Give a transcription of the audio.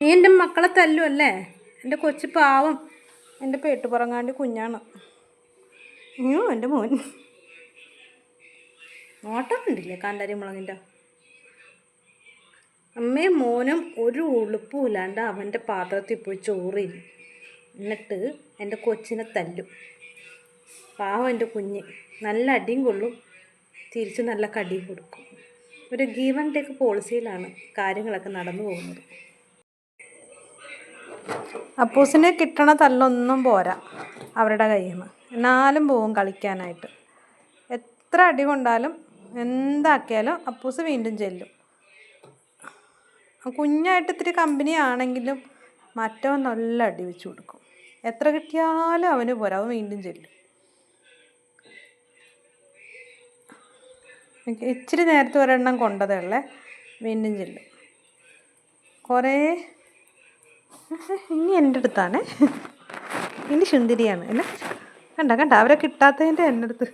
നീ എന്റെ മക്കളെ തല്ലും അല്ലേ? എന്റെ കൊച്ചു പാവം. എന്റെ പേട്ട് പറങ്ങാണ്ട് കുഞ്ഞാണ്. അയ്യോ എന്റെ മോൻ. നോട്ടം കണ്ടില്ലേ കാന്താരി മുളകിന്റെ അമ്മയും മോനും ഒരു ഉളുപ്പും ഇല്ലാണ്ട് അവന്റെ പാത്രത്തിൽ പോയി ചോറില്ല എന്നിട്ട് എന്റെ കൊച്ചിനെ തല്ലും. പാവം എന്റെ കുഞ്ഞ്. നല്ല അടിയും കൊള്ളും. തിരിച്ച് നല്ല കടിയും കൊടുക്കും. ഒരു ഗീവൻ ടേക്ക് പോളിസിയിലാണ് കാര്യങ്ങളൊക്കെ നടന്നു പോകുന്നത്. അപ്പൂസിനെ കിട്ടണ തല്ലൊന്നും പോരാ അവരുടെ കയ്യിൽ നിന്ന് എന്നാലും പോവും കളിക്കാനായിട്ട്. എത്ര അടി കൊണ്ടാലും എന്താക്കിയാലും അപ്പൂസ് വീണ്ടും ചെല്ലും. കുഞ്ഞായിട്ട് ഇത്തിരി കമ്പനി ആണെങ്കിലും മറ്റവൻ നല്ല അടി വെച്ച് കൊടുക്കും. എത്ര കിട്ടിയാലും അവന് പോരാ വീണ്ടും ചെല്ലും. ഇച്ചിരി നേരത്തെ ഒരെണ്ണം കൊണ്ടതേ വീണ്ടും ചെല്ലും. കുറേ ഇനി എന്റെ അടുത്താണ്. ഇനി ശുന്തിരിയാണ് അല്ലേ കണ്ട കണ്ട അവരെ കിട്ടാത്തതിന്റെ എന്റെ അടുത്ത്.